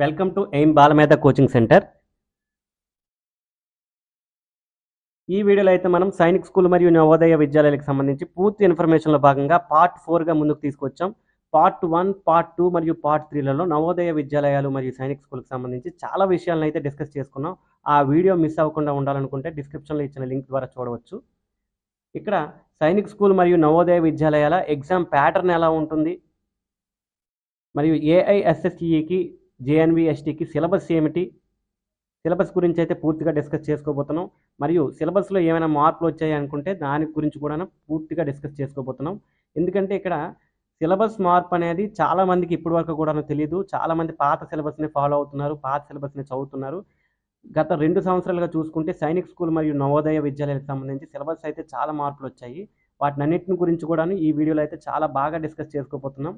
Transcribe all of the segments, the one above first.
Welcome to aim Balamedha coaching centre. ఈ వీడియోలో అయితే మనం సైనిక్ స్కూల్ మరియు నవోదయ విద్యాలయాలకు సంబంధించి పూర్తి ఇన్ఫర్మేషన్లో భాగంగా పార్ట్ ఫోర్గా ముందుకు తీసుకొచ్చాం. పార్ట్ వన్ పార్ట్ టూ మరియు పార్ట్ త్రీలలో నవోదయ విద్యాలయాలు మరియు సైనిక్ స్కూల్కి సంబంధించి చాలా విషయాలను అయితే డిస్కస్ చేసుకున్నాం. ఆ వీడియో మిస్ అవ్వకుండా ఉండాలనుకుంటే డిస్క్రిప్షన్లో ఇచ్చిన లింక్ ద్వారా చూడవచ్చు. ఇక్కడ సైనిక్ స్కూల్ మరియు నవోదయ విద్యాలయాల ఎగ్జామ్ ప్యాటర్న్ ఎలా ఉంటుంది? మరియు ఏఐఎస్ఎస్ఈకి జేఎన్విఎస్టీకి సిలబస్ ఏమిటి? సిలబస్ గురించి అయితే పూర్తిగా డిస్కస్ చేసుకోబోతున్నాం. మరియు సిలబస్లో ఏమైనా మార్పులు వచ్చాయి అనుకుంటే దాని గురించి కూడా పూర్తిగా డిస్కస్ చేసుకోబోతున్నాం. ఎందుకంటే ఇక్కడ సిలబస్ మార్పు అనేది చాలామందికి ఇప్పటి వరకు కూడా తెలియదు చాలామంది పాత సిలబస్ని ఫాలో అవుతున్నారు పాత సిలబస్ని చదువుతున్నారు. గత రెండు సంవత్సరాలుగా చూసుకుంటే సైనిక్ స్కూల్ మరియు నవోదయ విద్యాలయాలకు సంబంధించి సిలబస్ అయితే చాలా మార్పులు వచ్చాయి. వాటిని అన్నింటిని గురించి కూడాను ఈ వీడియోలో అయితే చాలా బాగా డిస్కస్ చేసుకోబోతున్నాం.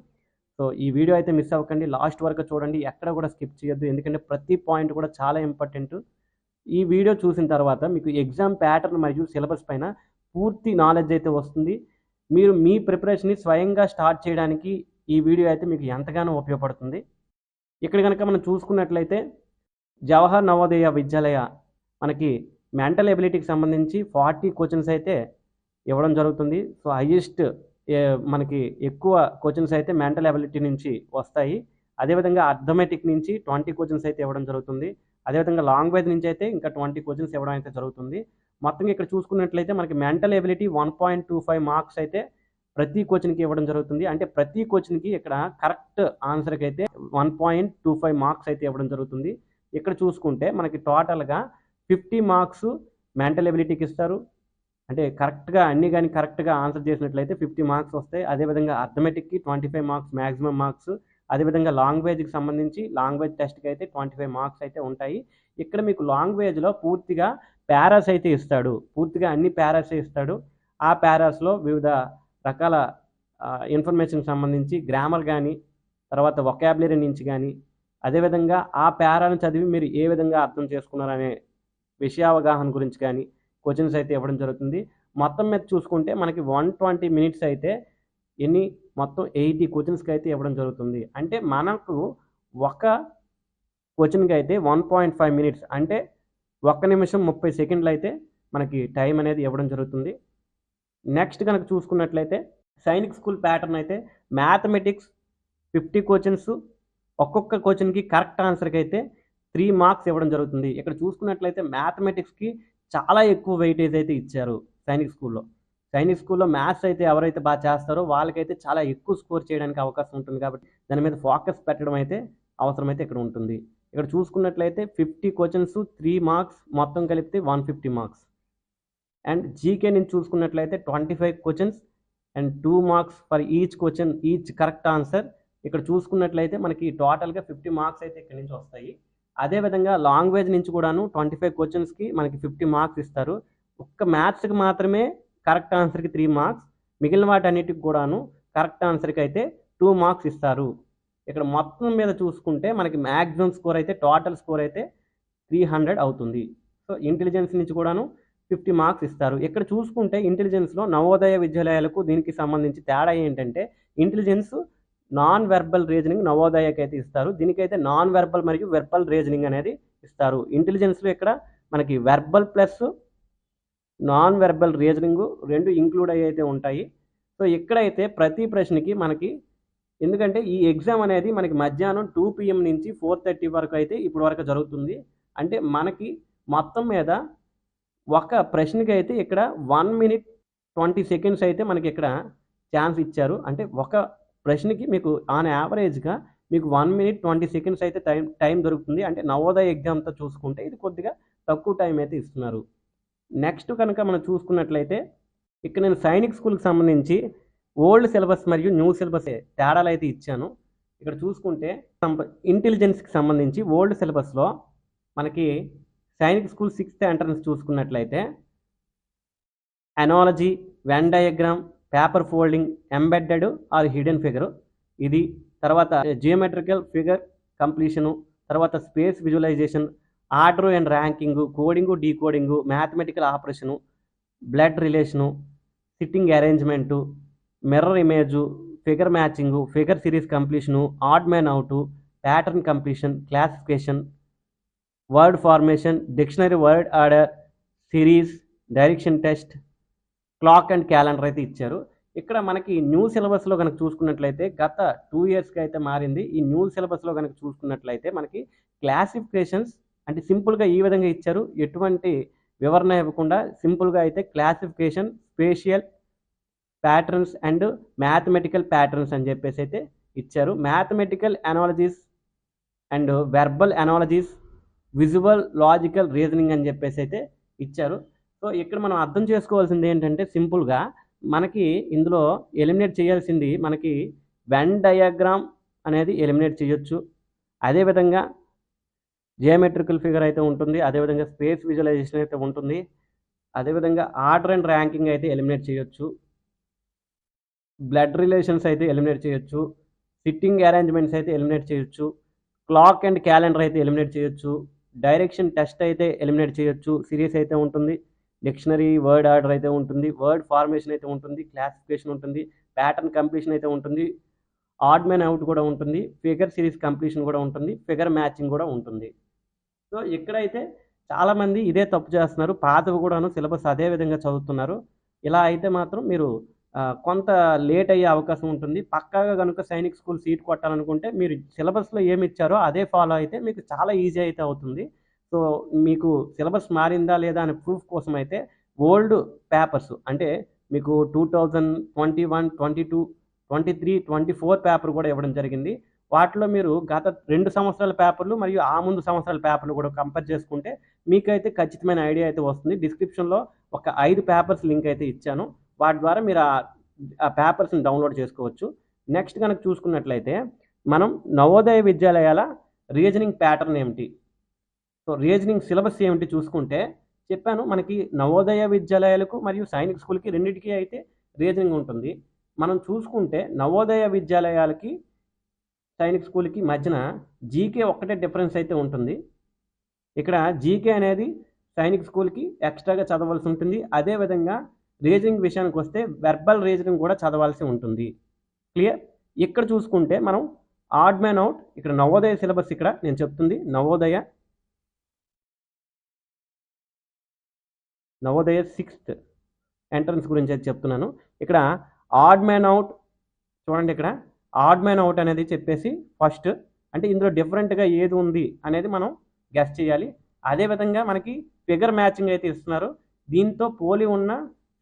సో ఈ వీడియో అయితే మిస్ అవ్వకండి. లాస్ట్ వరకు చూడండి. ఎక్కడ కూడా స్కిప్ చేయొద్దు. ఎందుకంటే ప్రతి పాయింట్ కూడా చాలా ఇంపార్టెంట్. ఈ వీడియో చూసిన తర్వాత మీకు ఎగ్జామ్ ప్యాటర్న్ మరియు సిలబస్ పైన పూర్తి నాలెడ్జ్ అయితే వస్తుంది. మీరు మీ ప్రిపరేషన్ని స్వయంగా స్టార్ట్ చేయడానికి ఈ వీడియో అయితే మీకు ఎంతగానో ఉపయోగపడుతుంది. ఇక్కడ కనుక మనం చూసుకున్నట్లయితే జవహర్ నవోదయ విద్యాలయ మనకి మెంటల్ ఎబిలిటీకి సంబంధించి ఫార్టీ క్వశ్చన్స్ అయితే ఇవ్వడం జరుగుతుంది. సో హయ్యెస్ట్ మనకి ఎక్కువ కోచింగ్స్ అయితే మెంటల్ ఎబిలిటీ నుంచి వస్తాయి. అదేవిధంగా అర్థమెటిక్ నుంచి ట్వంటీ కోచింగ్స్ అయితే ఇవ్వడం జరుగుతుంది. అదేవిధంగా లాంగ్వేజ్ నుంచి అయితే ఇంకా ట్వంటీ కోచింగ్స్ ఇవ్వడం అయితే జరుగుతుంది. మొత్తంగా ఇక్కడ చూసుకున్నట్లయితే మనకి mental ability one point two five marks అయితే ప్రతి కోచింగ్కి ఇవ్వడం జరుగుతుంది. అంటే ప్రతి కోచింగ్కి ఇక్కడ కరెక్ట్ ఆన్సర్కి అయితే one point two five marks అయితే ఇవ్వడం జరుగుతుంది. ఇక్కడ చూసుకుంటే మనకి టోటల్గా ఫిఫ్టీ మార్క్స్ మెంటల్ ఎబిలిటీకి ఇస్తారు. అంటే కరెక్ట్గా అన్ని కానీ కరెక్ట్గా ఆన్సర్ చేసినట్లయితే ఫిఫ్టీ మార్క్స్ వస్తాయి. అదేవిధంగా అర్థమెటిక్కి twenty five marks maximum marks. అదేవిధంగా లాంగ్వేజ్కి సంబంధించి లాంగ్వేజ్ టెస్ట్కి అయితే ట్వంటీ ఫైవ్ మార్క్స్ అయితే ఉంటాయి. ఇక్కడ మీకు లాంగ్వేజ్లో పూర్తిగా పారాస్ అయితే ఇస్తాడు. పూర్తిగా అన్ని పారాసే ఇస్తాడు. ఆ పారాస్లో వివిధ రకాల ఇన్ఫర్మేషన్కి సంబంధించి గ్రామర్ కానీ తర్వాత వొకాబులరీ నుంచి కానీ అదేవిధంగా ఆ పేరాను చదివి మీరు ఏ విధంగా అర్థం చేసుకున్నారనే విషయావగాహన గురించి కానీ క్వశ్చన్స్ అయితే ఇవ్వడం జరుగుతుంది. మొత్తం మీద చూసుకుంటే మనకి వన్ ట్వంటీ మినిట్స్ అయితే ఎన్ని? మొత్తం ఎయిటీ క్వశ్చన్స్కి అయితే ఇవ్వడం జరుగుతుంది. అంటే మనకు ఒక క్వశ్చన్కి అయితే వన్ పాయింట్ ఫైవ్ మినిట్స్ అంటే ఒక్క నిమిషం ముప్పై సెకండ్లు అయితే మనకి టైం అనేది ఇవ్వడం జరుగుతుంది. నెక్స్ట్ కనుక చూసుకున్నట్లయితే సైనిక్ స్కూల్ ప్యాటర్న్ అయితే మ్యాథమెటిక్స్ ఫిఫ్టీ క్వశ్చన్స్ ఒక్కొక్క క్వశ్చన్కి కరెక్ట్ ఆన్సర్కి అయితే త్రీ మార్క్స్ ఇవ్వడం జరుగుతుంది. ఇక్కడ చూసుకున్నట్లయితే మ్యాథమెటిక్స్కి చాలా ఎక్కువ వెయిటేజ్ అయితే ఇచ్చారు సైనిక్ స్కూల్లో. సైనిక్ స్కూల్లో మ్యాథ్స్ అయితే ఎవరైతే బాగా చేస్తారో వాళ్ళకైతే చాలా ఎక్కువ స్కోర్ చేయడానికి అవకాశం ఉంటుంది కాబట్టి దాని మీద ఫోకస్ పెట్టడం అయితే అవసరమైతే ఇక్కడ ఉంటుంది. ఇక్కడ చూసుకున్నట్లయితే ఫిఫ్టీ క్వశ్చన్స్ త్రీ మార్క్స్ మొత్తం కలిపితే one fifty marks and GK నుంచి చూసుకున్నట్లయితే twenty five questions and two marks for each question each correct answer ఇక్కడ చూసుకున్నట్లయితే మనకి టోటల్గా ఫిఫ్టీ మార్క్స్ అయితే ఇక్కడ నుంచి వస్తాయి. అదేవిధంగా లాంగ్వేజ్ నుంచి కూడాను ట్వంటీ ఫైవ్ క్వశ్చన్స్కి మనకి ఫిఫ్టీ మార్క్స్ ఇస్తారు. ఒక్క మ్యాథ్స్కి మాత్రమే కరెక్ట్ ఆన్సర్కి త్రీ మార్క్స్. మిగిలిన వాటన్నిటికి కూడాను కరెక్ట్ ఆన్సర్కి అయితే టూ మార్క్స్ ఇస్తారు. ఇక్కడ మొత్తం మీద చూసుకుంటే మనకి మ్యాక్సిమం స్కోర్ అయితే టోటల్ స్కోర్ అయితే త్రీ హండ్రెడ్ అవుతుంది. సో ఇంటెలిజెన్స్ నుంచి కూడాను ఫిఫ్టీ మార్క్స్ ఇస్తారు. ఇక్కడ చూసుకుంటే ఇంటెలిజెన్స్లో నవోదయ విద్యాలయాలకు దీనికి సంబంధించి తేడా ఏంటంటే ఇంటెలిజెన్స్ నాన్ వెర్బల్ రీజనింగ్ నవోదయకి అయితే ఇస్తారు. దీనికైతే నాన్ వెర్బల్ మరియు వెర్బల్ రీజనింగ్ అనేది ఇస్తారు. ఇంటెలిజెన్స్లో ఇక్కడ మనకి verbal plus non verbal reasoning రెండు ఇంక్లూడ్ అయ్యి అయితే ఉంటాయి. సో ఇక్కడైతే ప్రతి ప్రశ్నకి మనకి ఎందుకంటే ఈ ఎగ్జామ్ అనేది మనకి మధ్యాహ్నం టూ పిఎం నుంచి ఫోర్ థర్టీ వరకు అయితే ఇప్పుడు వరకు జరుగుతుంది. అంటే మనకి మొత్తం మీద ఒక ప్రశ్నకి అయితే ఇక్కడ వన్ మినిట్ ట్వంటీ సెకండ్స్ అయితే మనకి ఇక్కడ ఛాన్స్ ఇచ్చారు. అంటే ఒక ప్రశ్నకి మీకు ఆన్ యావరేజ్గా మీకు వన్ మినిట్ ట్వంటీ సెకండ్స్ అయితే టైం టైం దొరుకుతుంది. అంటే నవోదయ ఎగ్జామ్తో చూసుకుంటే ఇది కొద్దిగా తక్కువ టైం అయితే ఇస్తున్నారు. నెక్స్ట్ కనుక మనం చూసుకున్నట్లయితే ఇక్కడ నేను సైనిక్ స్కూల్కి సంబంధించి ఓల్డ్ సిలబస్ మరియు న్యూ సిలబస్ తేడాలు అయితే ఇచ్చాను. ఇక్కడ చూసుకుంటే ఇంటెలిజెన్స్కి సంబంధించి ఓల్డ్ సిలబస్లో మనకి సైనిక్ స్కూల్ సిక్స్త్ ఎంట్రన్స్ చూసుకున్నట్లయితే analogy venn diagram paper folding embedded or hidden figure. ఇది తర్వాత జియోమెట్రికల్ ఫిగర్ కంప్లీషను తర్వాత space visualisation order and ranking coding decoding mathematical operation blood relation sitting arrangement mirror image figure matching figure series completion odd man out pattern completion classification word formation dictionary word order series direction test clock and calendar అయితే ఇచ్చారు. ఇక్కడ మనకి new సిలబస్లో కనుక చూసుకున్నట్లయితే గత two ఇయర్స్కి అయితే మారింది. ఈ న్యూ సిలబస్లో కనుక చూసుకున్నట్లయితే మనకి క్లాసిఫికేషన్స్ అంటే సింపుల్గా ఈ విధంగా ఇచ్చారు. ఎటువంటి వివరణ ఇవ్వకుండా సింపుల్గా అయితే classification spatial patterns and mathematical patterns అని చెప్పేసి అయితే ఇచ్చారు. Mathematical analogies and verbal analogies visual logical reasoning అని చెప్పేసి అయితే ఇచ్చారు. సో ఇక్కడ మనం అర్థం చేసుకోవాల్సింది ఏంటంటే సింపుల్గా మనకి ఇందులో ఎలిమినేట్ చేయాల్సింది మనకి వెన్ డయాగ్రామ్ అనేది ఎలిమినేట్ చేయొచ్చు. అదేవిధంగా జియోమెట్రికల్ ఫిగర్ అయితే ఉంటుంది అదేవిధంగా స్పేస్ విజువలైజేషన్ అయితే ఉంటుంది అదేవిధంగా ఆర్డర్ అండ్ ర్యాంకింగ్ అయితే ఎలిమినేట్ చేయొచ్చు. బ్లడ్ రిలేషన్స్ అయితే ఎలిమినేట్ చేయొచ్చు. సిట్టింగ్ అరేంజ్మెంట్స్ అయితే ఎలిమినేట్ చేయొచ్చు. క్లాక్ అండ్ క్యాలెండర్ అయితే ఎలిమినేట్ చేయొచ్చు. డైరెక్షన్ టెస్ట్ అయితే ఎలిమినేట్ చేయొచ్చు. సిరీస్ అయితే ఉంటుంది. డిక్షనరీ వర్డ్ ఆర్డర్ అయితే ఉంటుంది. వర్డ్ ఫార్మేషన్ అయితే ఉంటుంది. క్లాసిఫికేషన్ ఉంటుంది. ప్యాటర్న్ కంప్లీషన్ అయితే ఉంటుంది. ఆడ్ మ్యాన్ అవుట్ కూడా ఉంటుంది. ఫిగర్ సిరీస్ కంప్లీషన్ కూడా ఉంటుంది. ఫిగర్ మ్యాచింగ్ కూడా ఉంటుంది. సో ఇక్కడైతే చాలామంది ఇదే తప్పు చేస్తున్నారు. పాతవి కూడాను సిలబస్ అదే విధంగా చదువుతున్నారు. ఇలా అయితే మాత్రం మీరు కొంత లేట్ అయ్యే అవకాశం ఉంటుంది. పక్కాగా కనుక సైనిక్ స్కూల్ సీట్ కొట్టాలనుకుంటే మీరు సిలబస్లో ఏమి ఇచ్చారో అదే ఫాలో అయితే మీకు చాలా ఈజీ అయితే అవుతుంది. సో మీకు సిలబస్ మారిందా లేదా అనే ప్రూఫ్ కోసం అయితే ఓల్డ్ పేపర్స్ అంటే మీకు two thousand twenty one twenty two twenty three twenty four paper కూడా ఇవ్వడం జరిగింది. వాటిలో మీరు గత రెండు సంవత్సరాల పేపర్లు మరియు ఆ ముందు సంవత్సరాల పేపర్లు కూడా కంపేర్ చేసుకుంటే మీకైతే ఖచ్చితమైన ఐడియా అయితే వస్తుంది. డిస్క్రిప్షన్లో ఒక ఐదు పేపర్స్ లింక్ అయితే ఇచ్చాను. వాటి ద్వారా మీరు ఆ- పేపర్స్ని డౌన్లోడ్ చేసుకోవచ్చు. నెక్స్ట్ కనుక చూసుకున్నట్లయితే మనం నవోదయ విద్యాలయాల రీజనింగ్ ప్యాటర్న్ ఏమిటి? సో రీజనింగ్ సిలబస్ ఏమిటి చూసుకుంటే చెప్పాను మనకి నవోదయ విద్యాలయాలకు మరియు సైనిక స్కూల్కి రెండింటికి అయితే రీజనింగ్ ఉంటుంది. మనం చూసుకుంటే నవోదయ విద్యాలయాలకి సైనిక స్కూల్కి మధ్యన జీకే ఒక్కటే డిఫరెన్స్ అయితే ఉంటుంది. ఇక్కడ జీకే అనేది సైనిక స్కూల్కి ఎక్స్ట్రాగా చదవాల్సి ఉంటుంది. అదేవిధంగా రీజనింగ్ విషయానికి వస్తే వెర్బల్ రీజనింగ్ కూడా చదవాల్సి ఉంటుంది. క్లియర్? ఇక్కడ చూసుకుంటే మనం ఆడ్ మ్యాన్ అవుట్ ఇక్కడ నవోదయ సిలబస్ ఇక్కడ నేను చెప్తుంది. నవోదయ నవోదయ సిక్స్త్ ఎంట్రన్స్ గురించి అయితే చెప్తున్నాను. ఇక్కడ ఆడ్ మ్యాన్ అవుట్ చూడండి ఇక్కడ. ఆడ్ మ్యాన్ అవుట్ అనేది చెప్పేసి ఫస్ట్ అంటే ఇందులో డిఫరెంట్గా ఏది ఉంది అనేది మనం గెస్ చేయాలి. అదేవిధంగా మనకి ఫిగర్ మ్యాచింగ్ అయితే ఇస్తున్నారు. దీంతో పోలి ఉన్న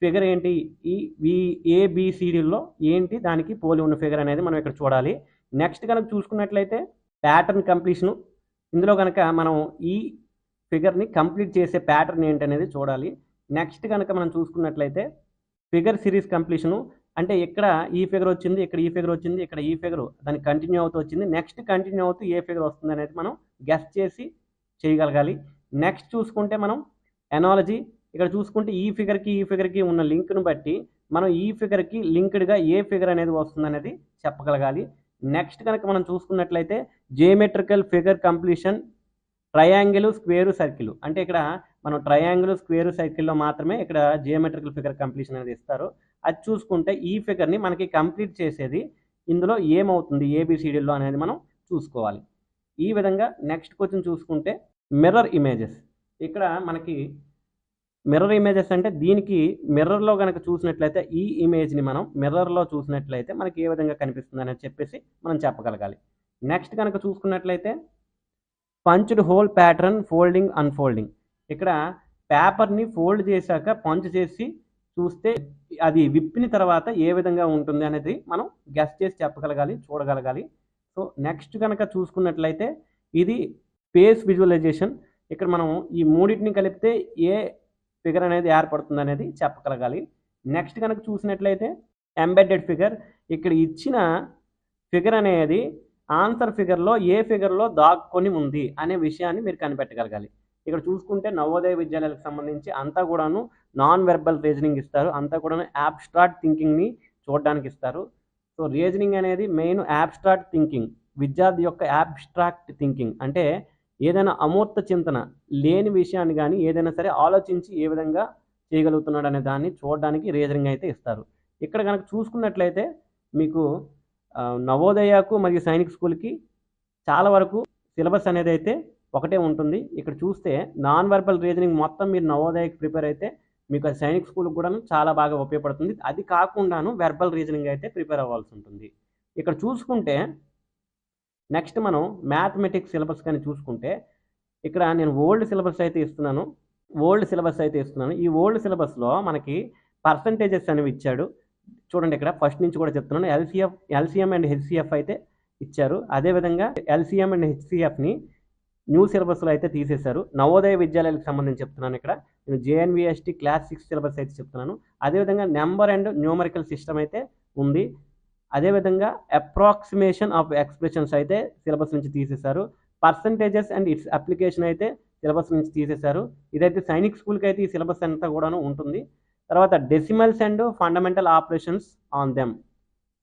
ఫిగర్ ఏంటి? ఈ వి ఏబిసిడిలో ఏంటి దానికి పోలి ఉన్న ఫిగర్ అనేది మనం ఇక్కడ చూడాలి. నెక్స్ట్ కనుక చూసుకున్నట్లయితే ప్యాటర్న్ కంప్లీషను ఇందులో కనుక మనం ఈ ఫిగర్ని కంప్లీట్ చేసే ప్యాటర్న్ ఏంటి అనేది చూడాలి. నెక్స్ట్ కనుక మనం చూసుకున్నట్లయితే ఫిగర్ సిరీస్ కంప్లీషను అంటే ఇక్కడ ఈ ఫిగర్ వచ్చింది ఇక్కడ ఈ ఫిగర్ వచ్చింది ఇక్కడ ఈ ఫిగర్ దానికి కంటిన్యూ అవుతూ వచ్చింది. నెక్స్ట్ కంటిన్యూ అవుతూ ఏ ఫిగర్ వస్తుంది అనేది మనం గెస్ చేసి చేయగలగాలి. నెక్స్ట్ చూసుకుంటే మనం ఎనాలజీ ఇక్కడ చూసుకుంటే ఈ ఫిగర్కి ఈ ఫిగర్కి ఉన్న లింక్ను బట్టి మనం ఈ ఫిగర్కి లింక్డ్గా ఏ ఫిగర్ అనేది వస్తుంది అనేది చెప్పగలగాలి. నెక్స్ట్ కనుక మనం చూసుకున్నట్లయితే geometrical figure completion triangle square circle అంటే ఇక్కడ మనం ట్రయాంగిల్ స్క్వేర్ సైకిల్లో మాత్రమే ఇక్కడ జియోమెట్రికల్ ఫిగర్ కంప్లీషన్ అనేది ఇస్తారు. అది చూసుకుంటే ఈ ఫిగర్ని మనకి కంప్లీట్ చేసేది ఇందులో ఏమవుతుంది? ఏబిసిడిలో అనేది మనం చూసుకోవాలి. ఈ విధంగా నెక్స్ట్ క్వశ్చన్ చూసుకుంటే మిర్రర్ ఇమేజెస్ ఇక్కడ మనకి మిర్రర్ ఇమేజెస్ అంటే దీనికి మిర్రర్లో కనుక చూసినట్లయితే ఈ ఇమేజ్ని మనం మిర్రర్లో చూసినట్లయితే మనకి ఏ విధంగా కనిపిస్తుంది అనేది చెప్పేసి మనం చెప్పగలగాలి. నెక్స్ట్ కనుక చూసుకున్నట్లయితే punched hole pattern folding unfolding ఇక్కడ పేపర్ని ఫోల్డ్ చేశాక పంచ్ చేసి చూస్తే అది విప్పిన తర్వాత ఏ విధంగా ఉంటుంది అనేది మనం గెస్ట్ చేసి చెప్పగలగాలి చూడగలగాలి. సో నెక్స్ట్ కనుక చూసుకున్నట్లయితే ఇది స్పేస్ విజువలైజేషన్. ఇక్కడ మనం ఈ మూడింటిని కలిపితే ఏ ఫిగర్ అనేది ఏర్పడుతుంది అనేది చెప్పగలగాలి. నెక్స్ట్ కనుక చూసినట్లయితే ఎంబెడెడ్ ఫిగర్. ఇక్కడ ఇచ్చిన ఫిగర్ అనేది ఆన్సర్ ఫిగర్లో ఏ ఫిగర్లో దాక్కొని ఉంది అనే విషయాన్ని మీరు కనిపెట్టగలగాలి. ఇక్కడ చూసుకుంటే నవోదయ విద్యాలయాలకు సంబంధించి అంతా కూడాను నాన్ వెర్బల్ రీజనింగ్ ఇస్తారు. అంతా కూడాను యాబ్స్ట్రాక్ట్ థింకింగ్ని చూడడానికి ఇస్తారు. సో రీజనింగ్ అనేది మెయిన్ యాబ్స్ట్రాక్ట్ థింకింగ్ విద్యార్థి యొక్క యాబ్స్ట్రాక్ట్ థింకింగ్ అంటే ఏదైనా అమూర్త చింతన లేని విషయాన్ని కానీ ఏదైనా సరే ఆలోచించి ఏ విధంగా చేయగలుగుతున్నాడు అనే దాన్ని చూడడానికి రీజనింగ్ అయితే ఇస్తారు. ఇక్కడ కనుక చూసుకున్నట్లయితే మీకు నవోదయకు మరియు సైనిక్ స్కూల్కి చాలా వరకు సిలబస్ అనేది అయితే ఒకటే ఉంటుంది. ఇక్కడ చూస్తే నాన్ వర్బల్ రీజనింగ్ మొత్తం మీరు నవోదయకి ప్రిపేర్ అయితే మీకు అది సైనిక్ స్కూల్కి కూడా చాలా బాగా ఉపయోగపడుతుంది. అది కాకుండాను వెర్బల్ రీజనింగ్ అయితే ప్రిపేర్ అవ్వాల్సి ఉంటుంది. ఇక్కడ చూసుకుంటే నెక్స్ట్ మనం మ్యాథమెటిక్స్ సిలబస్ కానీ చూసుకుంటే ఇక్కడ నేను ఓల్డ్ సిలబస్ అయితే ఇస్తున్నాను. ఓల్డ్ సిలబస్ అయితే ఇస్తున్నాను. ఈ ఓల్డ్ సిలబస్లో మనకి పర్సంటేజెస్ అనేవి ఇచ్చాడు. చూడండి ఇక్కడ ఫస్ట్ నుంచి కూడా చెప్తున్నాను. ఎల్సిఎఫ్ ఎల్సిఎం అండ్ హెచ్సిఎఫ్ అయితే ఇచ్చారు. అదేవిధంగా ఎల్సిఎం అండ్ హెచ్సిఎఫ్ని న్యూ సిలబస్లో అయితే తీసేశారు. నవోదయ విద్యాలయాలకు సంబంధించి చెప్తున్నాను ఇక్కడ. నేను జేఎన్విఎస్టీ క్లాస్ సిక్స్ సిలబస్ అయితే చెప్తున్నాను. అదేవిధంగా నెంబర్ అండ్ న్యూమరికల్ సిస్టమ్ అయితే ఉంది. అదేవిధంగా అప్రాక్సిమేషన్ ఆఫ్ ఎక్స్ప్రెషన్స్ అయితే సిలబస్ నుంచి తీసేశారు. పర్సంటేజెస్ అండ్ ఇట్స్ అప్లికేషన్ అయితే సిలబస్ నుంచి తీసేశారు. ఇదైతే సైనిక్ స్కూల్కి అయితే ఈ సిలబస్ అంతా కూడాను ఉంటుంది. తర్వాత decimals and fundamental operations on them.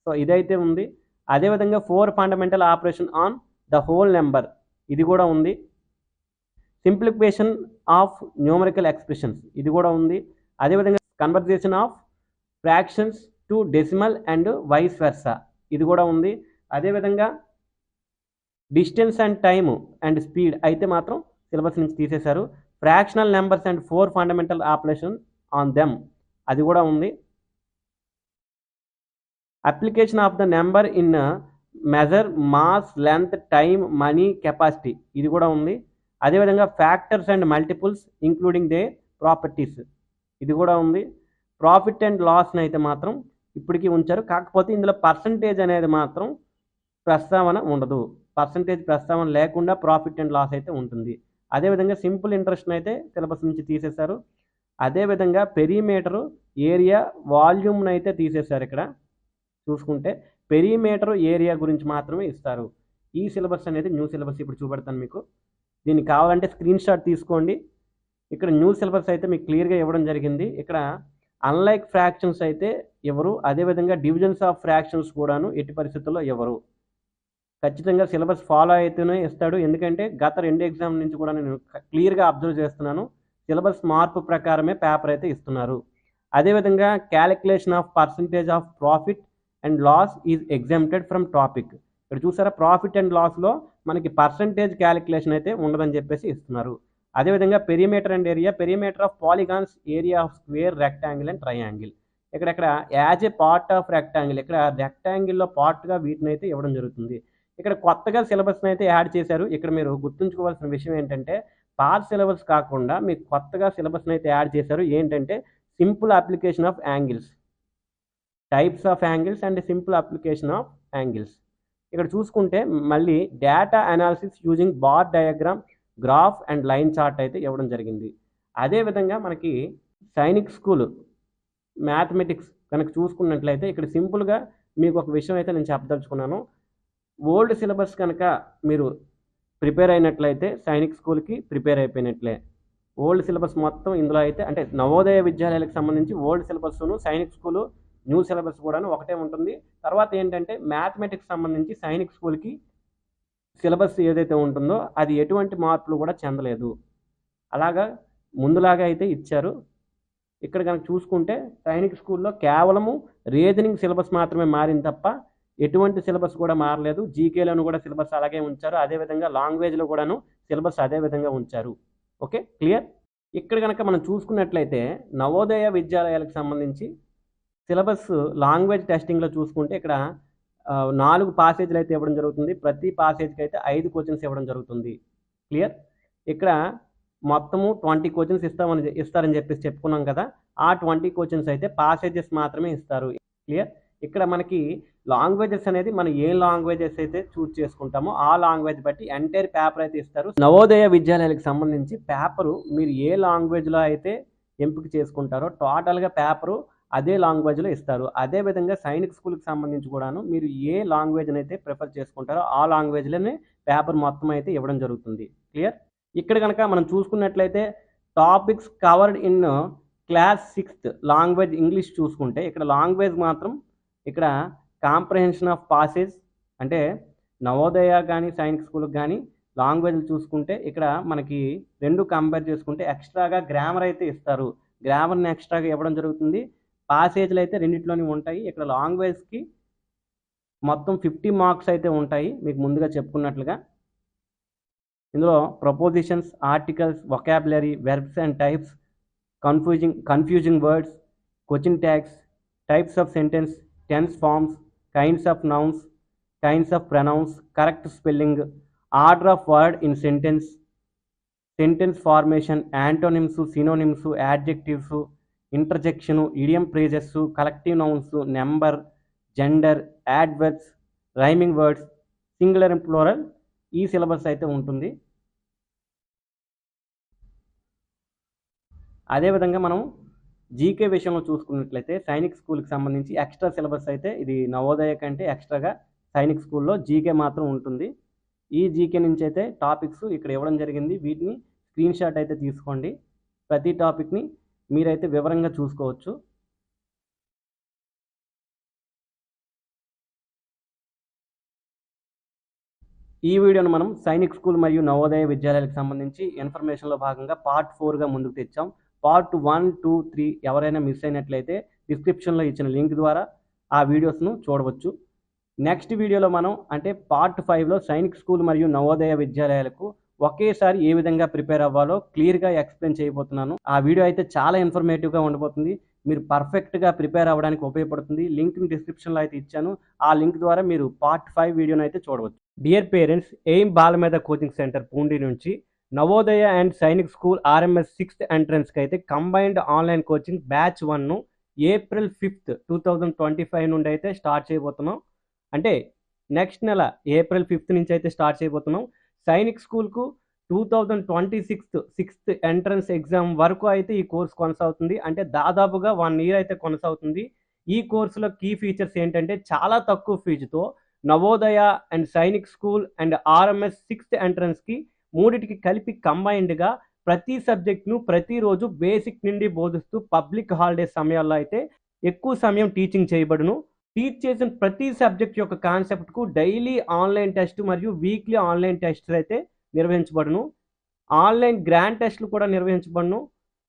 So ఇదైతే ఉంది. అదేవిధంగా four fundamental operation on the whole number. ఇది కూడా ఉంది. సింప్లిఫికేషన్ ఆఫ్ న్యూమరికల్ ఎక్స్ప్రెషన్స్ ఇది కూడా ఉంది. అదేవిధంగా conversion of fractions to decimal and vice versa ఇది కూడా ఉంది. అదేవిధంగా distance and time and speed అయితే మాత్రం సిలబస్ నుంచి తీసేశారు. Fractional numbers and four fundamental operation on them అది కూడా ఉంది. Application of the number in measure mass length time money capacity ఇది కూడా ఉంది. అదేవిధంగా factors and multiples including their properties ఇది కూడా ఉంది. ప్రాఫిట్ అండ్ లాస్ని అయితే మాత్రం ఇప్పటికీ ఉంచారు. కాకపోతే ఇందులో పర్సంటేజ్ అనేది మాత్రం ప్రస్తావన ఉండదు. పర్సంటేజ్ ప్రస్తావన లేకుండా ప్రాఫిట్ అండ్ లాస్ అయితే ఉంటుంది. అదేవిధంగా సింపుల్ ఇంట్రెస్ట్ అయితే సిలబస్ నుంచి తీసేశారు. అదేవిధంగా పెరీమీటరు ఏరియా వాల్యూమ్ని అయితే తీసేశారు ఇక్కడ. చూసుకుంటే పెరీమీటర్ ఏరియా గురించి మాత్రమే ఇస్తారు. ఈ సిలబస్ అనేది న్యూ సిలబస్ ఇప్పుడు చూపెడతాను మీకు. దీనికి కావాలంటే స్క్రీన్ షాట్ తీసుకోండి. ఇక్కడ న్యూ సిలబస్ అయితే మీకు క్లియర్గా ఇవ్వడం జరిగింది. ఇక్కడ అన్లైక్ ఫ్రాక్షన్స్ అయితే ఎవరు అదేవిధంగా డివిజన్స్ ఆఫ్ ఫ్రాక్షన్స్ కూడాను ఎట్టి పరిస్థితుల్లో ఎవరు. ఖచ్చితంగా సిలబస్ ఫాలో అయితేనే ఇస్తాడు. ఎందుకంటే గత రెండు ఎగ్జామ్ నుంచి కూడా నేను క్లియర్గా అబ్జర్వ్ చేస్తున్నాను. సిలబస్ మార్పు ప్రకారమే పేపర్ అయితే ఇస్తున్నారు. అదేవిధంగా calculation of percentage of profit and loss is exempted from topic. ఇక్కడ చూసారా ప్రాఫిట్ అండ్ లాస్లో మనకి పర్సంటేజ్ క్యాలిక్యులేషన్ అయితే ఉండదని చెప్పేసి ఇస్తున్నారు. అదేవిధంగా perimeter and area perimeter of polygons area of square rectangle and triangle. ఇక్కడ as a part of rectangle ఇక్కడ రెక్టాంగిల్లో పార్ట్గా వీటిని అయితే ఇవ్వడం జరుగుతుంది. ఇక్కడ కొత్తగా సిలబస్ని అయితే యాడ్ చేశారు. ఇక్కడ మీరు గుర్తుంచుకోవాల్సిన విషయం ఏంటంటే పాత సిలబస్ కాకుండా మీకు కొత్తగా సిలబస్ని అయితే యాడ్ చేశారు. ఏంటంటే simple application of angles. Types of angles and simple application of angles ఇక్కడ చూసుకుంటే మళ్ళీ data analysis using bar diagram graph and line chart అయితే ఇవ్వడం జరిగింది. అదేవిధంగా మనకి సైనిక్ స్కూల్ మ్యాథమెటిక్స్ కనుక చూసుకున్నట్లయితే ఇక్కడ సింపుల్గా మీకు ఒక విషయం అయితే నేను చెప్పదలుచుకున్నాను. ఓల్డ్ సిలబస్ కనుక మీరు ప్రిపేర్ అయినట్లయితే సైనిక్ స్కూల్కి ప్రిపేర్ అయిపోయినట్లే. ఓల్డ్ సిలబస్ మొత్తం ఇందులో అయితే అంటే నవోదయ విద్యాలయాలకు సంబంధించి ఓల్డ్ సిలబస్ను సైనిక్ స్కూలు న్యూ సిలబస్ కూడాను ఒకటే ఉంటుంది. తర్వాత ఏంటంటే మ్యాథమెటిక్స్ సంబంధించి సైనిక్ స్కూల్కి సిలబస్ ఏదైతే ఉంటుందో అది ఎటువంటి మార్పులు కూడా చెందలేదు. అలాగా ముందులాగా అయితే ఇచ్చారు. ఇక్కడ కనుక చూసుకుంటే సైనిక్ స్కూల్లో కేవలము రీజనింగ్ సిలబస్ మాత్రమే మారింది తప్ప ఎటువంటి సిలబస్ కూడా మారలేదు. జీకేలోను కూడా సిలబస్ అలాగే ఉంచారు. అదేవిధంగా లాంగ్వేజ్లో కూడాను సిలబస్ అదే విధంగా ఉంచారు. Okay clear? ఇక్కడ కనుక మనం చూసుకున్నట్లయితే నవోదయ విద్యాలయాలకు సంబంధించి సిలబస్ లాంగ్వేజ్ టెస్టింగ్లో చూసుకుంటే ఇక్కడ నాలుగు పాసేజ్లు అయితే ఇవ్వడం జరుగుతుంది. ప్రతి పాసేజ్కి అయితే ఐదు క్వశ్చన్స్ ఇవ్వడం జరుగుతుంది. క్లియర్ ఇక్కడ మొత్తము ట్వంటీ క్వశ్చన్స్ ఇస్తామని ఇస్తారని చెప్పేసి చెప్పుకున్నాం కదా. ఆ ట్వంటీ క్వశ్చన్స్ అయితే పాసేజెస్ మాత్రమే ఇస్తారు. క్లియర్ ఇక్కడ మనకి లాంగ్వేజెస్ అనేది మనం ఏ లాంగ్వేజెస్ అయితే చూస్ చేసుకుంటామో ఆ లాంగ్వేజ్ బట్టి ఎంటైర్ పేపర్ అయితే ఇస్తారు. నవోదయ విద్యాలయాలకు సంబంధించి పేపరు మీరు ఏ లాంగ్వేజ్లో అయితే ఎంపిక చేసుకుంటారో టోటల్గా పేపరు అదే లాంగ్వేజ్లో ఇస్తారు. అదే విధంగా సైనిక్ స్కూల్కి సంబంధించి కూడాను మీరు ఏ లాంగ్వేజ్ని అయితే ప్రిఫర్ చేసుకుంటారో ఆ లాంగ్వేజ్లోనే పేపర్ మొత్తం అయితే ఇవ్వడం జరుగుతుంది. క్లియర్? ఇక్కడ కనుక మనం చూసుకున్నట్లయితే topics covered in class sixth language English చూసుకుంటే ఇక్కడ లాంగ్వేజ్ మాత్రం ఇక్కడ కాంప్రహెన్షన్ ఆఫ్ పాసెస్ అంటే నవోదయ కానీ సైనిక్ స్కూల్కి కానీ లాంగ్వేజ్లు చూసుకుంటే ఇక్కడ మనకి రెండు కంపేర్ చేసుకుంటే ఎక్స్ట్రాగా గ్రామర్ అయితే ఇస్తారు. గ్రామర్ని ఎక్స్ట్రాగా ఇవ్వడం జరుగుతుంది. పాసేజ్లు అయితే రెండిట్లోని ఉంటాయి. ఇక్కడ లాంగ్వేజ్కి మొత్తం ఫిఫ్టీ మార్క్స్ అయితే ఉంటాయి. మీకు ముందుగా చెప్పుకున్నట్లుగా. ఇందులో prepositions articles vocabulary verbs and types confusing confusing words question tags types of sentence tense forms kinds of nouns kinds of pronouns correct spelling order of word in sentence sentence formation antonyms synonyms adjectives interjection idiom phrases collective nouns number gender adverbs rhyming words singular and plural ఈ syllabus అయితే ఉంటుంది. అదేవిధంగా మనం GK విషయంలో చూసుకున్నట్లయితే సైనిక్ స్కూల్కి సంబంధించి extra syllabus అయితే ఇది నవోదయ కంటే ఎక్స్ట్రాగా సైనిక్ స్కూల్లో జీకే మాత్రం ఉంటుంది. ఈ జీకే నుంచి అయితే టాపిక్స్ ఇక్కడ ఇవ్వడం జరిగింది. వీటిని స్క్రీన్ షాట్ అయితే తీసుకోండి. ప్రతి టాపిక్ని మీరైతే వివరంగా చూసుకోవచ్చు. ఈ వీడియోను మనం సైనిక్ స్కూల్ మరియు నవోదయ విద్యాలయాలకు సంబంధించి ఇన్ఫర్మేషన్లో భాగంగా పార్ట్ ఫోర్గా ముందుకు తెచ్చాం. పార్ట్ వన్ టూ త్రీ ఎవరైనా మిస్ అయినట్లయితే డిస్క్రిప్షన్లో ఇచ్చిన లింక్ ద్వారా ఆ వీడియోస్ను చూడవచ్చు. నెక్స్ట్ వీడియోలో మనం అంటే పార్ట్ ఫైవ్లో సైనిక్ స్కూల్ మరియు నవోదయ విద్యాలయాలకు ఒకేసారి ఏ విధంగా ప్రిపేర్ అవ్వాలో క్లియర్గా ఎక్స్ప్లెయిన్ చేయబోతున్నాను. ఆ వీడియో అయితే చాలా ఇన్ఫర్మేటివ్గా ఉండబోతుంది. మీరు పర్ఫెక్ట్గా ప్రిపేర్ అవ్వడానికి ఉపయోగపడుతుంది. లింక్ని డిస్క్రిప్షన్లో అయితే ఇచ్చాను. ఆ లింక్ ద్వారా మీరు పార్ట్ ఫైవ్ వీడియోని అయితే చూడవచ్చు. Dear parents aim Balamedha coaching centre Poondi నుంచి Navodaya and Sainik school RMS sixth ఎంట్రన్స్కి అయితే కంబైన్డ్ ఆన్లైన్ కోచింగ్ బ్యాచ్ వన్ను April fifth two thousand twenty five నుండి అయితే స్టార్ట్ చేయబోతున్నాం. అంటే నెక్స్ట్ నెల ఏప్రిల్ ఫిఫ్త్ నుంచి అయితే స్టార్ట్ చేయబోతున్నాం. సైనిక్ స్కూల్కు two thousand twenty sixth sixth entrance exam వరకు అయితే ఈ కోర్స్ కొనసాగుతుంది. అంటే దాదాపుగా వన్ ఇయర్ అయితే కొనసాగుతుంది. ఈ కోర్సులో కీ ఫీచర్స్ ఏంటంటే చాలా తక్కువ ఫీజుతో Navodaya and Sainik school and RMS sixth ఎంట్రన్స్కి మూడిటికి కలిపి కంబైన్డ్గా ప్రతి సబ్జెక్ట్ను ప్రతిరోజు బేసిక్ నుండి బోధిస్తూ పబ్లిక్ హాలిడే సమయాల్లో అయితే ఎక్కువ సమయం టీచింగ్ చేయబడును. టీచ్ చేసిన ప్రతి సబ్జెక్ట్ యొక్క కాన్సెప్ట్కు డైలీ ఆన్లైన్ టెస్ట్ మరియు వీక్లీ ఆన్లైన్ టెస్ట్ అయితే నిర్వహించబడును. ఆన్లైన్ గ్రాండ్ టెస్ట్లు కూడా నిర్వహించబడును.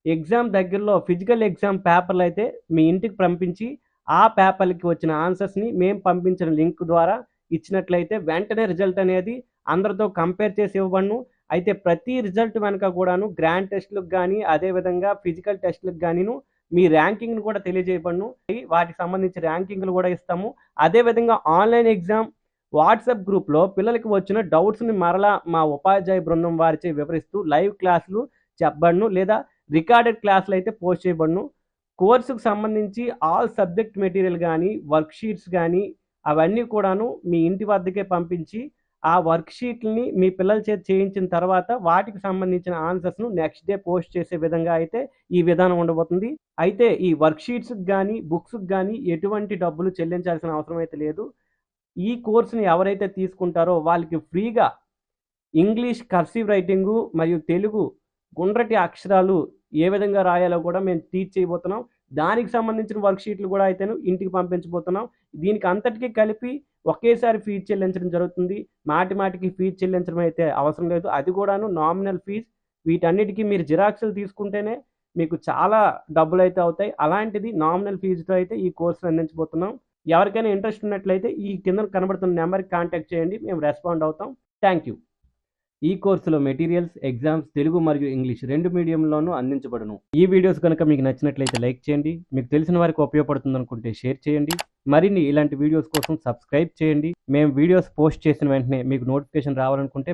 ఎగ్జామ్ దగ్గరలో ఫిజికల్ ఎగ్జామ్ పేపర్లు అయితే మీ ఇంటికి పంపించి ఆ పేపర్లకి వచ్చిన ఆన్సర్స్ని మేము పంపించిన లింక్ ద్వారా ఇచ్చినట్లయితే వెంటనే రిజల్ట్ అనేది అందరితో కంపేర్ చేసి ఇవ్వబడును. అయితే ప్రతి రిజల్ట్ వెనక కూడాను గ్రాండ్ టెస్ట్లకు కానీ అదేవిధంగా ఫిజికల్ టెస్ట్లకు గానీను మీ ర్యాంకింగ్ను కూడా తెలియజేయబడును. వాటికి సంబంధించి ర్యాంకింగ్లు కూడా ఇస్తాము. అదేవిధంగా ఆన్లైన్ ఎగ్జామ్ వాట్సాప్ గ్రూప్లో పిల్లలకి వచ్చిన డౌట్స్ని మరలా మా ఉపాధ్యాయ బృందం వారిచే వివరిస్తూ లైవ్ క్లాసులు చెప్పబడును లేదా రికార్డెడ్ క్లాసులు అయితే పోస్ట్ చేయబడును. కోర్సుకు సంబంధించి ఆల్ సబ్జెక్ట్ మెటీరియల్ కానీ వర్క్ షీట్స్ కానీ అవన్నీ కూడాను మీ ఇంటి వద్దకే పంపించి ఆ వర్క్షీట్ని మీ పిల్లల చేతి చేయించిన తర్వాత వాటికి సంబంధించిన ఆన్సర్స్ను నెక్స్ట్ డే పోస్ట్ చేసే విధంగా అయితే ఈ విధానం ఉండబోతుంది. అయితే ఈ వర్క్షీట్స్కి కానీ బుక్స్కి కానీ ఎటువంటి డబ్బులు చెల్లించాల్సిన అవసరం అయితే లేదు. ఈ కోర్సుని ఎవరైతే తీసుకుంటారో వాళ్ళకి ఫ్రీగా ఇంగ్లీష్ కర్సివ్ రైటింగు మరియు తెలుగు గుండ్రటి అక్షరాలు ఏ విధంగా రాయాలో కూడా మేము టీచ్ చేయబోతున్నాం. దానికి సంబంధించిన వర్క్ షీట్లు కూడా అయితే ఇంటికి పంపించబోతున్నాం. దీనికి అంతటికీ కలిపి ఒకేసారి ఫీజు చెల్లించడం జరుగుతుంది. మాటి మాటికి ఫీజు చెల్లించడం అయితే అవసరం లేదు. అది కూడాను నామినల్ ఫీజ్ వీటన్నిటికీ మీరు జిరాక్స్లు తీసుకుంటేనే మీకు చాలా డబ్బులు అయితే అవుతాయి. అలాంటిది నామినల్ ఫీజుతో అయితే ఈ కోర్సును అందించబోతున్నాం. ఎవరికైనా ఇంట్రెస్ట్ ఉన్నట్లయితే ఈ కింద కనబడుతున్న నెంబర్కి కాంటాక్ట్ చేయండి. మేము రెస్పాండ్ అవుతాం. థ్యాంక్ యూ ఈ కోర్సులో మెటీరియల్స్ ఎగ్జామ్స్ తెలుగు మరియు ఇంగ్లీష్ రెండు మీడియంలోనూ అందించబడును. ఈ వీడియోస్ కనుక మీకు నచ్చినట్లయితే లైక్ చేయండి. మీకు తెలిసిన వారికి ఉపయోగపడుతుంది అనుకుంటే షేర్ చేయండి. మరిన్ని ఇలాంటి వీడియోస్ కోసం సబ్స్క్రైబ్ చేయండి. మేము వీడియోస్ పోస్ట్ చేసిన వెంటనే మీకు నోటిఫికేషన్ రావాలనుకుంటే